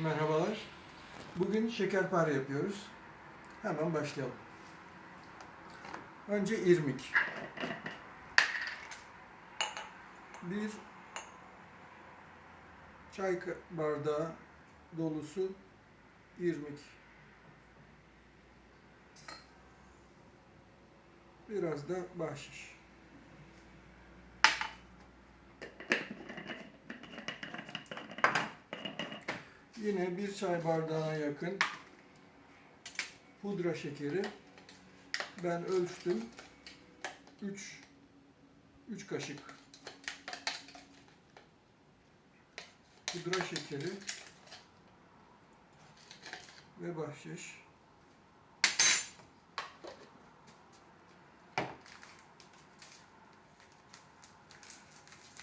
Merhabalar. Bugün şekerpare yapıyoruz. Hemen başlayalım. Önce irmik. Bir çay bardağı dolusu irmik. Biraz da bahşiş. Yine bir çay bardağına yakın pudra şekeri. Ben ölçtüm. 3 3 kaşık pudra şekeri ve bahşiş.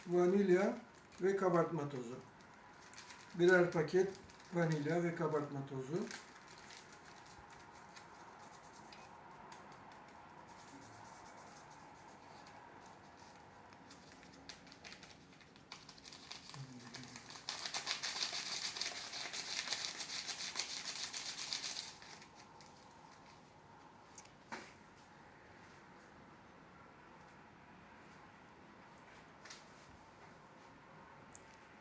Vanilya ve kabartma tozu. Birer paket vanilya ve kabartma tozu.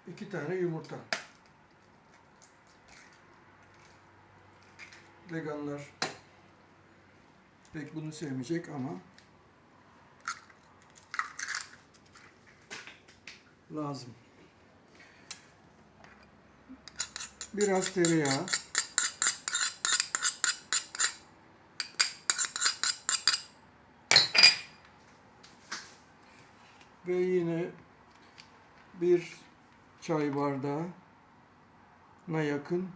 İki tane yumurta. Veganlar pek bunu sevmeyecek ama lazım. Biraz tereyağı. Ve yine bir çay bardağına yakın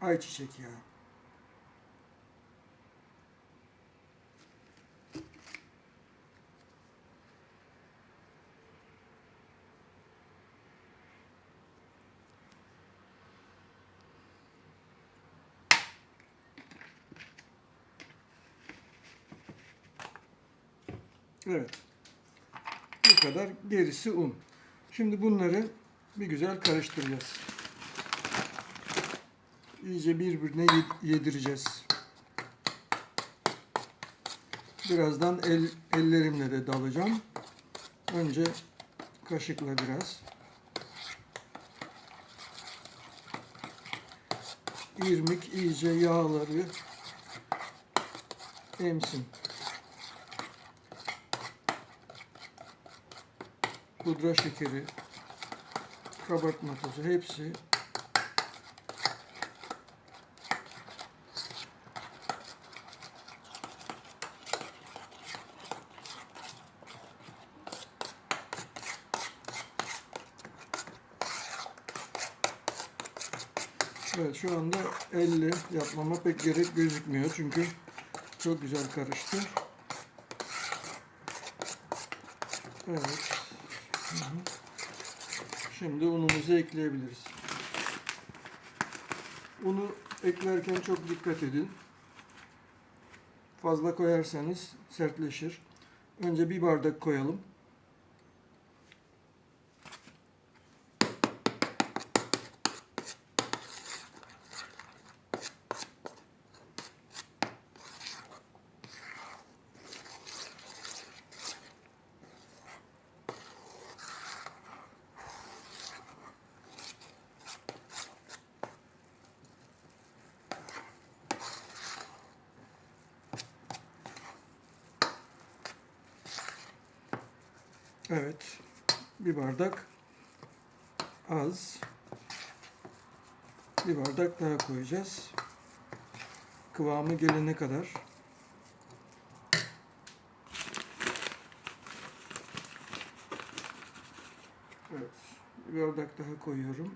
ayçiçek yağı. Evet. Bu kadar. Gerisi un. Şimdi bunları bir güzel karıştıracağız. İyice birbirine ye- yedireceğiz. Birazdan el, ellerimle de dalacağım. Önce kaşıkla biraz. İrmik iyice yağları emsin. Pudra şekeri, kabartma tozu hepsi Evet şu anda elle yapmama pek gerek gözükmüyor çünkü çok güzel karıştı. Evet. Şimdi unumuzu ekleyebiliriz. Unu eklerken çok dikkat edin. Fazla koyarsanız sertleşir. Önce bir bardak koyalım. Evet. Bir bardak az. Bir bardak daha koyacağız. Kıvamı gelene kadar. Evet. Bir bardak daha koyuyorum.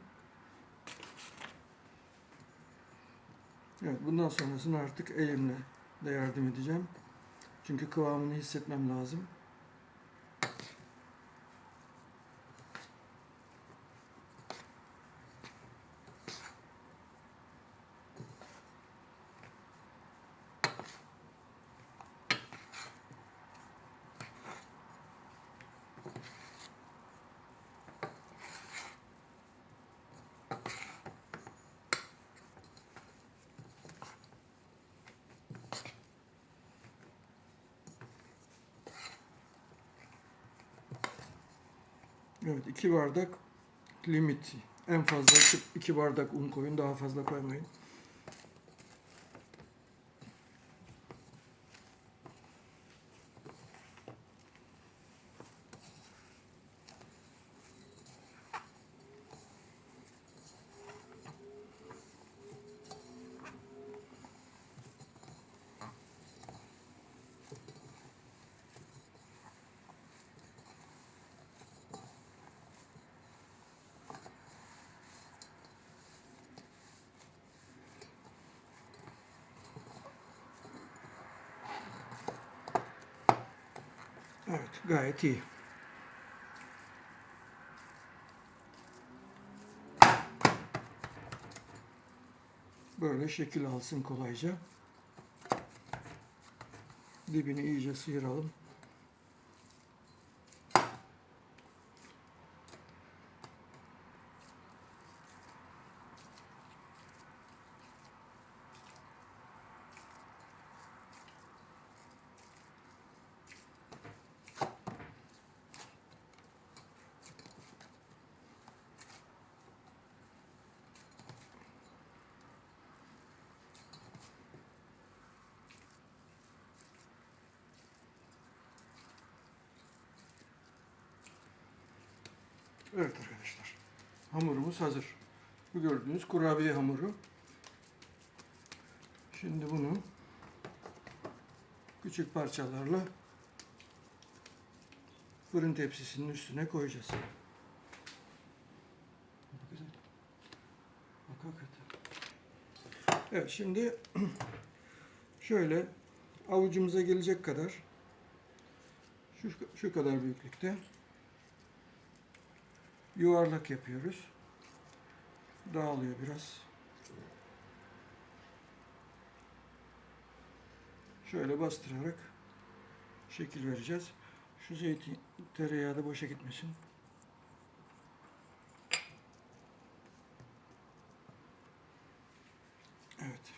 Evet. Bundan sonrasını artık elimle de yardım edeceğim. Çünkü kıvamını hissetmem lazım. Evet, iki bardak limit. En fazla iki bardak un koyun, daha fazla koymayın. Evet, gayet iyi. Böyle şekil alsın kolayca. Dibini iyice sıyıralım. Evet arkadaşlar. Hamurumuz hazır. Bu gördüğünüz kurabiye hamuru. Şimdi bunu küçük parçalarla fırın tepsisinin üstüne koyacağız. Güzel. Bak hakikaten. Evet şimdi şöyle avucumuza gelecek kadar şu, şu kadar büyüklükte yuvarlak yapıyoruz. Dağılıyor biraz. Şöyle bastırarak şekil vereceğiz. Şu zeytin tereyağı da boşa gitmesin. Evet.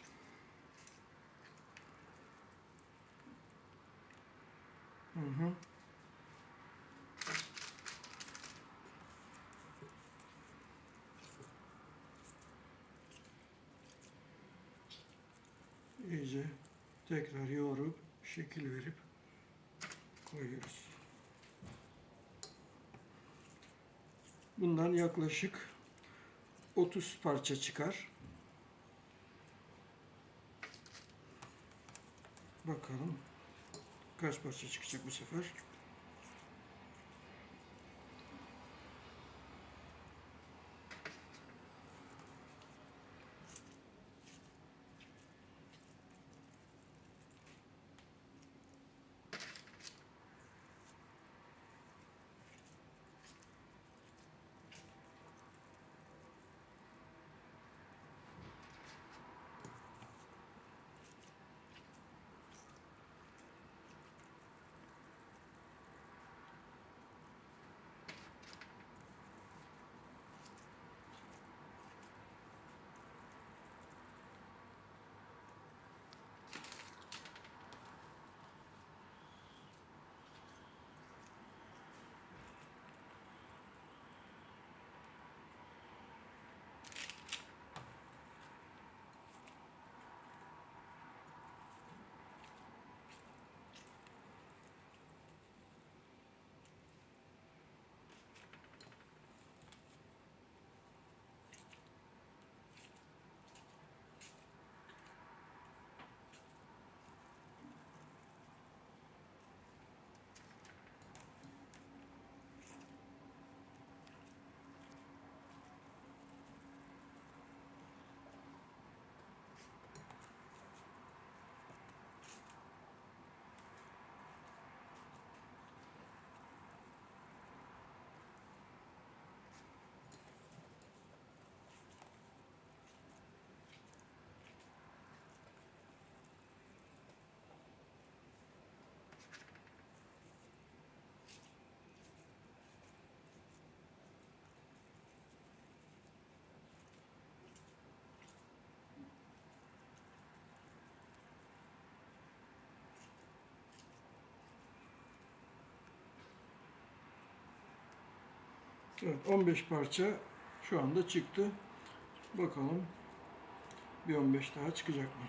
Hı hı. iyice tekrar yoğurup şekil verip koyuyoruz. Bundan yaklaşık 30 parça çıkar. Bakalım kaç parça çıkacak bu sefer. Evet 15 parça şu anda çıktı. Bakalım bir 15 daha çıkacak mı?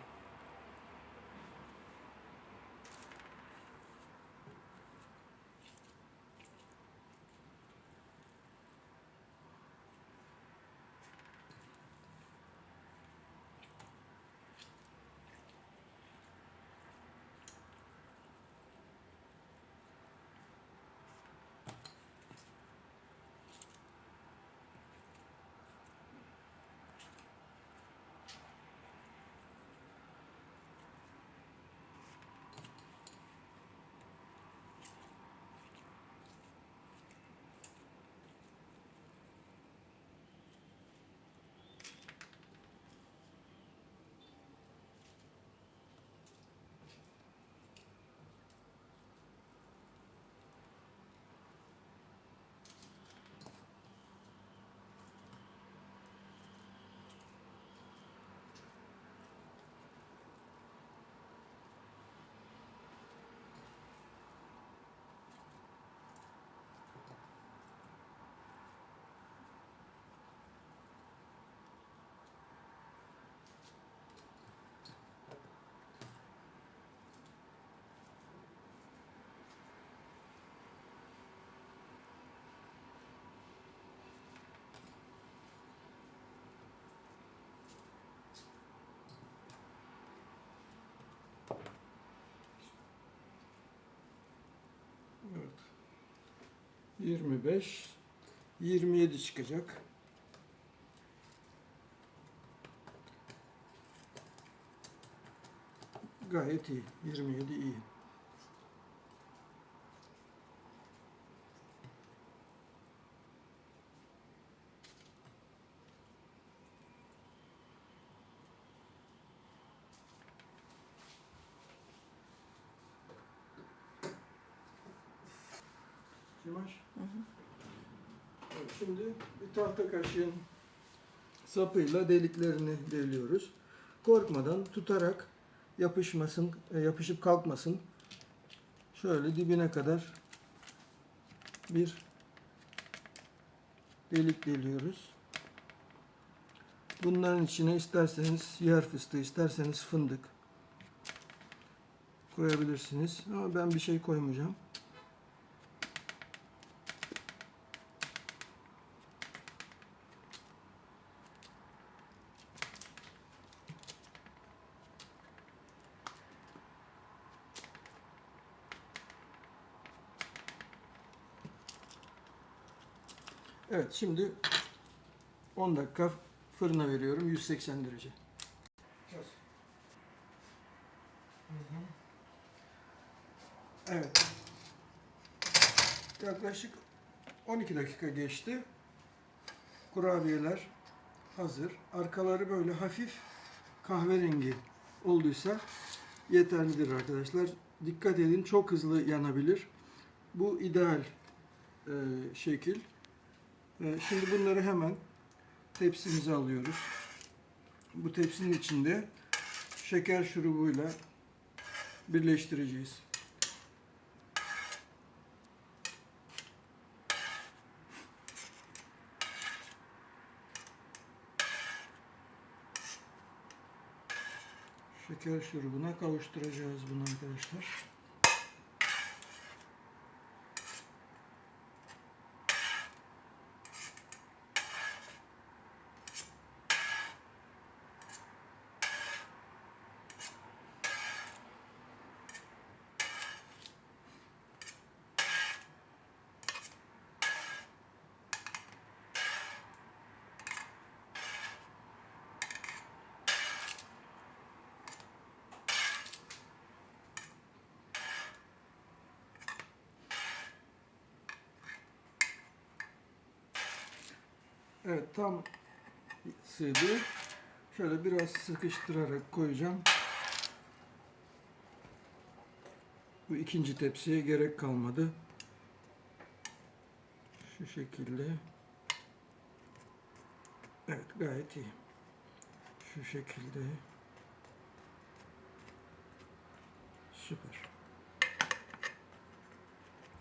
Evet. 25 27 çıkacak. Gayet iyi. 27 iyi. Şimaş. Evet, Şimdi bir tahta kaşığın sapıyla deliklerini deliyoruz. Korkmadan tutarak yapışmasın, e, yapışıp kalkmasın. Şöyle dibine kadar bir delik deliyoruz. Bunların içine isterseniz yer fıstığı, isterseniz fındık koyabilirsiniz. Ama ben bir şey koymayacağım. Evet şimdi 10 dakika fırına veriyorum 180 derece. Evet. Yaklaşık 12 dakika geçti. Kurabiyeler hazır. Arkaları böyle hafif kahverengi olduysa yeterlidir arkadaşlar. Dikkat edin çok hızlı yanabilir. Bu ideal e, şekil. E, şimdi bunları hemen tepsimize alıyoruz. Bu tepsinin içinde şeker şurubuyla birleştireceğiz. Şeker şurubuna kavuşturacağız bunu arkadaşlar. Evet tam sığdı. Şöyle biraz sıkıştırarak koyacağım. Bu ikinci tepsiye gerek kalmadı. Şu şekilde. Evet gayet iyi. Şu şekilde. Süper.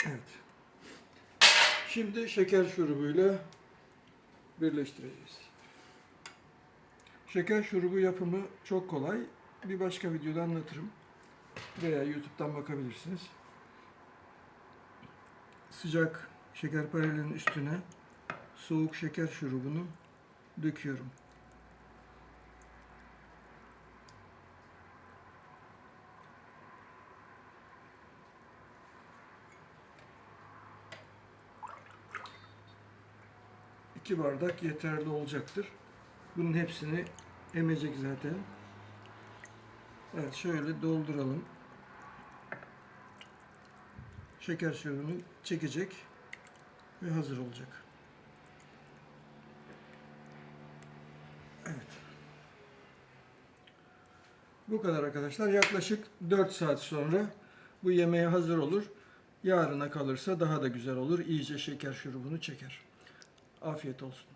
Evet. Şimdi şeker şurubuyla birleştireceğiz. Şeker şurubu yapımı çok kolay. Bir başka videoda anlatırım. Veya YouTube'dan bakabilirsiniz. Sıcak şekerparelerin üstüne soğuk şeker şurubunu döküyorum. İki bardak yeterli olacaktır. Bunun hepsini emecek zaten. Evet şöyle dolduralım. Şeker şurubunu çekecek ve hazır olacak. Evet. Bu kadar arkadaşlar. Yaklaşık 4 saat sonra bu yemeğe hazır olur. Yarına kalırsa daha da güzel olur. İyice şeker şurubunu çeker. Afiyet olsun.